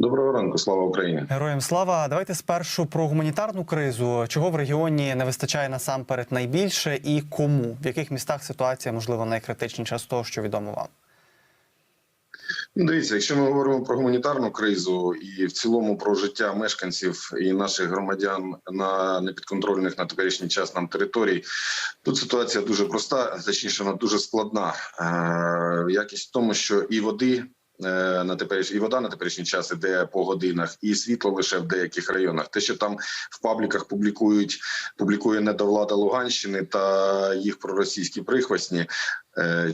Доброго ранку, слава Україні. Героям слава. Давайте спершу про гуманітарну кризу. Чого в регіоні не вистачає насамперед найбільше і кому? В яких містах ситуація можливо найкритичніша з того, що відомо вам? Ну, Дивіться, якщо ми говоримо про гуманітарну кризу і в цілому про життя мешканців і наших громадян на непідконтрольних на теперішній час нам територій, тут ситуація дуже проста, точніше, вона дуже складна. Е, Якість в тому, що і води. Е, На теперіш... і вода на теперішній час іде по годинах, і світло лише в деяких районах. Те, що там в пабліках публікують, публікує недовлада Луганщини та їх проросійські прихвостні, е,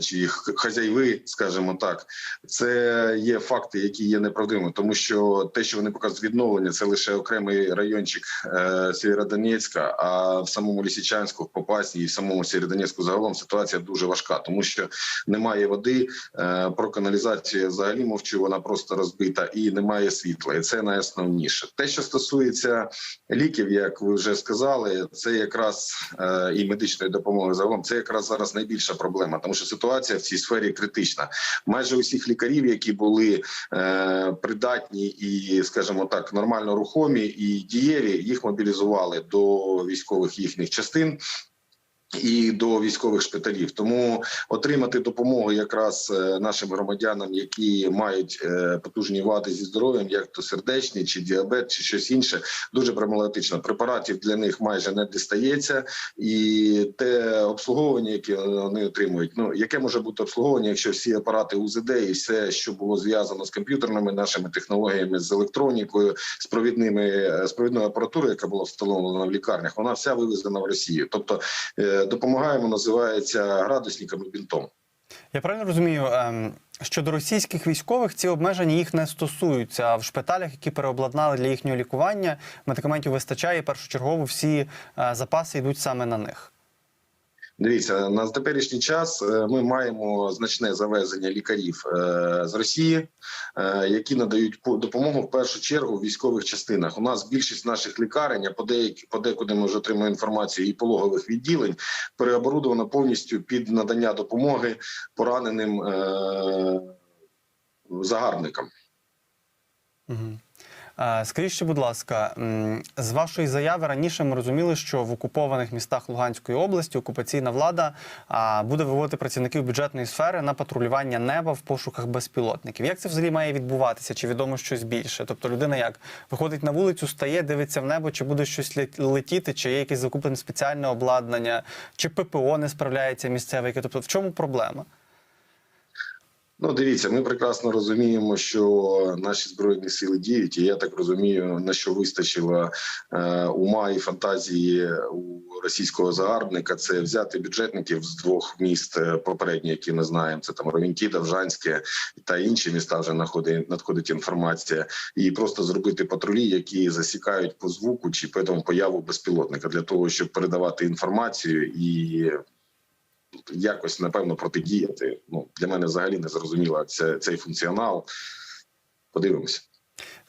чи їх хазяйви, скажімо так, це є факти, які є неправдивими, тому що те, що вони показують відновлення, це лише окремий райончик е, Сєвєродонецька, А в самому Лісичанську, в Попасні і в самому Сєвєродонецьку загалом ситуація дуже важка, тому що немає води. е, Про каналізацію взагалі мовчу, вона просто розбита і немає світла. І це найосновніше. Те, що стосується ліків, як ви вже сказали, це якраз е, і медичної допомоги загалом. Це якраз зараз найбільша проблема, тому що ситуація в цій сфері критична. Майже усіх лікарів, які були е, придатні і, скажімо так, нормально рухомі і дієві, їх мобілізували до військових їхніх частин. І до військових шпиталів тому отримати допомогу якраз е, нашим громадянам, які мають е, потужні вади зі здоров'ям, як то сердечні, чи діабет, чи щось інше, дуже проблематично. Препаратів для них майже не дістається, і те обслуговування, яке вони отримують, ну яке може бути обслуговування, якщо всі апарати УЗД і все, що було зв'язано з комп'ютерними нашими технологіями, з електронікою, з провідними е, з провідною апаратурою, яка була встановлена в лікарнях, вона вся вивезена в Росію, тобто. Допомагаємо, називається градусником і бінтом. Я правильно розумію, що щодо російських військових ці обмеження їх не стосуються. А в шпиталях, які переобладнали для їхнього лікування, медикаментів вистачає. Першочергово всі е, запаси йдуть саме на них. Дивіться на теперішній час. е, Ми маємо значне завезення лікарів е, з Росії, е, які надають по- допомогу в першу чергу в військових частинах. У нас більшість наших лікарень, а подекуди ми вже отримуємо інформацію і пологових відділень, переоборудовано повністю під надання допомоги пораненим загарбникам. Угу. Скажіть, будь ласка, з вашої заяви раніше ми розуміли, що в окупованих містах Луганської області окупаційна влада буде виводити працівників бюджетної сфери на патрулювання неба в пошуках безпілотників. Як це взагалі має відбуватися? Чи відомо щось більше? Тобто людина як виходить на вулицю, стає, дивиться в небо, чи буде щось лет- летіти, чи є якесь закуплене спеціальне обладнання, чи ППО не справляється місцеве? яке? Тобто, в чому проблема? Ну, дивіться, ми прекрасно розуміємо, що наші збройні сили діють, і я так розумію, на що вистачило е, ума і фантазії у російського загарбника. Це взяти бюджетників з двох міст е, попередні, які ми знаємо. Це там Ровенькіда, Вжанське та інші міста. Вже надходить, надходить інформація, і просто зробити патрулі, які засікають по звуку чи по тому появу безпілотника для того, щоб передавати інформацію і якось напевно протидіяти. Ну для мене взагалі не зрозуміла це, цей функціонал. Подивимося.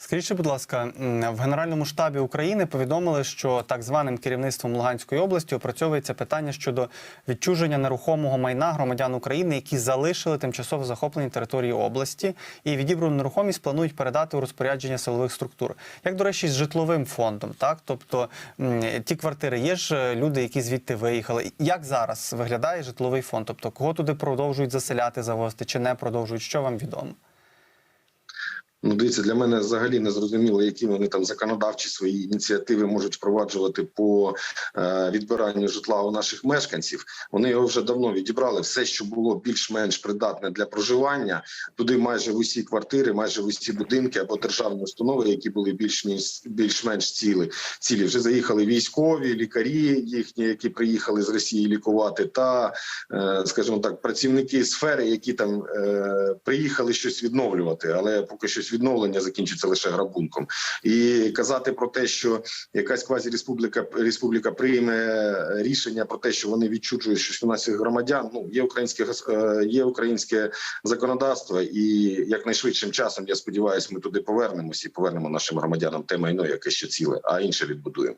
Скажіть, будь ласка, в Генеральному штабі України повідомили, що так званим керівництвом Луганської області опрацьовується питання щодо відчуження нерухомого майна громадян України, які залишили тимчасово захоплені території області, і відібрану нерухомість планують передати у розпорядження силових структур. Як до речі, з житловим фондом, так тобто ті квартири є ж е, люди, які звідти виїхали. Як зараз виглядає житловий фонд? Тобто, кого туди продовжують заселяти, завозити, чи не продовжують? Що вам відомо? Ну, дивіться, для мене взагалі не зрозуміло, які вони там законодавчі свої ініціативи можуть впроваджувати по е, відбиранню житла у наших мешканців. Вони його вже давно відібрали. Все, що було більш-менш придатне для проживання, туди майже в усі квартири, майже в усі будинки або державні установи, які були більш-менш більш-менш цілі, цілі. Вже заїхали військові, лікарі їхні, які приїхали з Росії лікувати, та е, скажімо так, працівники сфери, які там е, приїхали щось відновлювати, але поки щось відновлення закінчиться лише грабунком. І казати про те, що якась квазі-республіка республіка прийме рішення про те, що вони відчуджують щось у наших громадян. Ну є українське е, є українське законодавство, і якнайшвидшим часом я сподіваюся, ми туди повернемось і повернемо нашим громадянам те майно, яке ще ціле, а інше відбудуємо.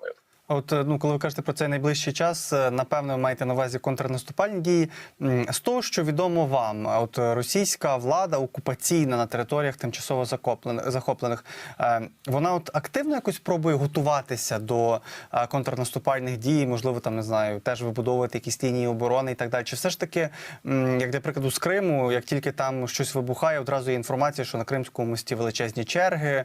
От е, ну, коли ви кажете про цей найближчий час, е, напевно, ви маєте на увазі контрнаступальні дії. З того, що відомо вам, е, от російська влада окупаційна на територіях тимчасово захоплених, вона от активно якось пробує готуватися до контрнаступальних дій, можливо, там не знаю, теж вибудовувати якісь лінії оборони і так далі. Чи все ж таки, як для прикладу, з Криму, як тільки там щось вибухає, одразу є інформація, що на Кримському мості величезні черги,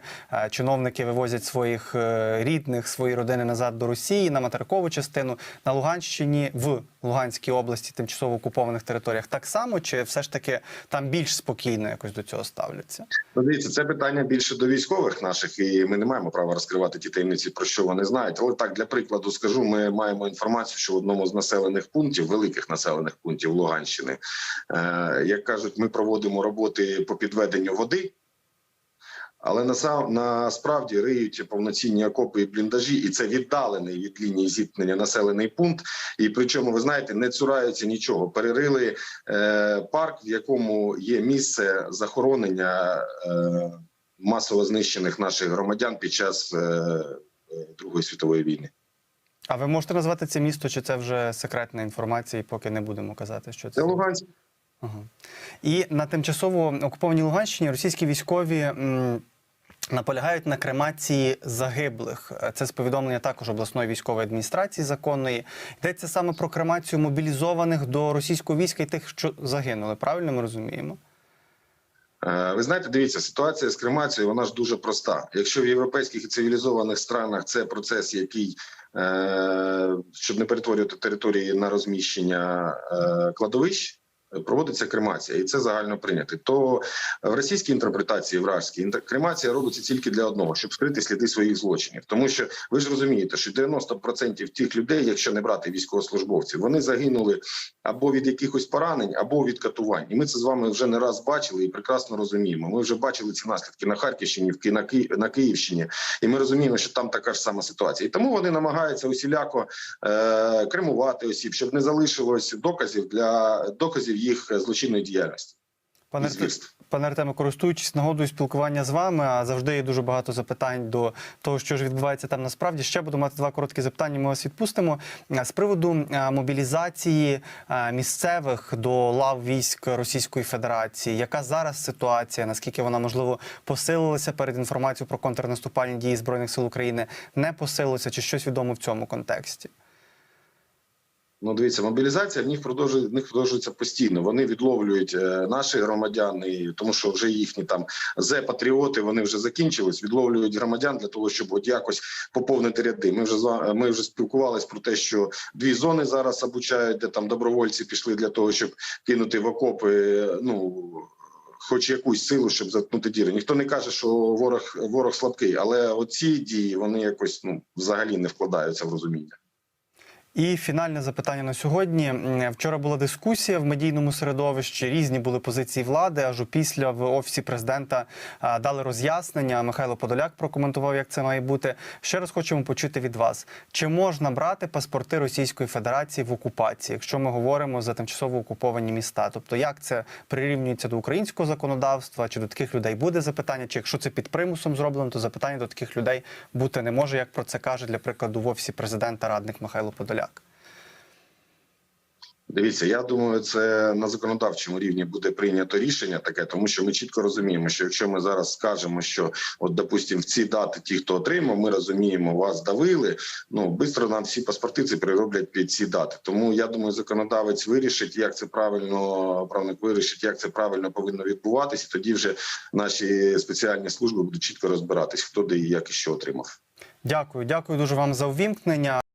чиновники вивозять своїх рідних, свої родини назад до Росії на материкову частину на Луганщині в Луганській області, тимчасово окупованих територіях, так само, чи все ж таки там більш спокійно якось до цього ставляться? Ну, Дивіться, це питання більше до військових наших, і ми не маємо права розкривати ті таємниці, про що вони знають. Але так для прикладу скажу, ми маємо інформацію, що в одному з населених пунктів, великих населених пунктів Луганщини, е, як кажуть, ми проводимо роботи по підведенню води. Але насправді риють повноцінні окопи і бліндажі, і це віддалений від лінії зіткнення населений пункт. І причому, ви знаєте, не цураються нічого. Перерили е, парк, в якому є місце захоронення е, масово знищених наших громадян під час е, Другої світової війни. А ви можете назвати це місто, чи це вже секретна інформація, і поки не будемо казати, що це? Це Луганськ. Ага. І на тимчасово окупованій Луганщині російські військові м, наполягають на кремації загиблих. Це з повідомлення також обласної військової адміністрації законної. Йдеться саме про кремацію мобілізованих до російського війська і тих, що загинули. Правильно ми розуміємо? Е, Ви знаєте, дивіться, ситуація з кремацією вона ж дуже проста. Якщо в європейських і цивілізованих странах це процес, який е, щоб не перетворювати території на розміщення е, кладовищ. Проводиться кремація, і це загально прийнято. То в російській інтерпретації вражській кремація робиться тільки для одного, щоб скрити сліди своїх злочинів. Тому що ви ж розумієте, що 90% тих людей, якщо не брати військовослужбовців, вони загинули або від якихось поранень, або від катувань. І ми це з вами вже не раз бачили і прекрасно розуміємо. Ми вже бачили ці наслідки на Харківщині, в на, Ки... на Київщині, і ми розуміємо, що там така ж сама ситуація. І тому вони намагаються усіляко е... кремувати осіб, щоб не залишилось доказів для доказів їх злочинної діяльності. Пане. Пане Артеме, користуючись нагодою спілкування з вами, а завжди є дуже багато запитань до того, що ж відбувається там насправді. Ще буду мати два короткі запитання. Ми вас відпустимо з приводу мобілізації місцевих до лав військ Російської Федерації. Яка зараз ситуація? Наскільки вона можливо посилилася перед інформацією про контрнаступальні дії збройних сил України? Не посилилася чи щось відомо в цьому контексті? Ну, дивіться, мобілізація в них продовжує в них продовжується постійно. Вони відловлюють е, наших громадян, тому що вже їхні там зе патріоти вони вже закінчились. Відловлюють громадян для того, щоб от якось поповнити ряди. Ми вже ми вже спілкувались про те, що дві зони зараз обучають, де там добровольці пішли для того, щоб кинути в окопи. Ну хоч якусь силу, щоб заткнути діри. Ніхто не каже, що ворог ворог слабкий, але оці дії вони якось ну взагалі не вкладаються в розуміння. І фінальне запитання на сьогодні. Вчора була дискусія в медійному середовищі. Різні були позиції влади. Аж після в офісі президента дали роз'яснення. Михайло Подоляк прокоментував, як це має бути. Ще раз хочемо почути від вас: чи можна брати паспорти Російської Федерації в окупації, якщо ми говоримо за тимчасово окуповані міста? Тобто, як це прирівнюється до українського законодавства? Чи до таких людей буде запитання? Чи якщо це під примусом зроблено, то запитання до таких людей бути не може, як про це каже для прикладу в офісі президента радник Михайло Подоляк. Дивіться, я думаю, це на законодавчому рівні буде прийнято рішення таке, тому що ми чітко розуміємо, що якщо ми зараз скажемо, що от, допустимо, в ці дати ті, хто отримав, ми розуміємо, вас давили. Ну швидко нам всі паспорти це прироблять під ці дати. Тому я думаю, законодавець вирішить, як це правильно правник вирішить, як це правильно повинно відбуватися. Тоді вже наші спеціальні служби будуть чітко розбиратись, хто де і як і що отримав. Дякую, дякую дуже вам за увімкнення.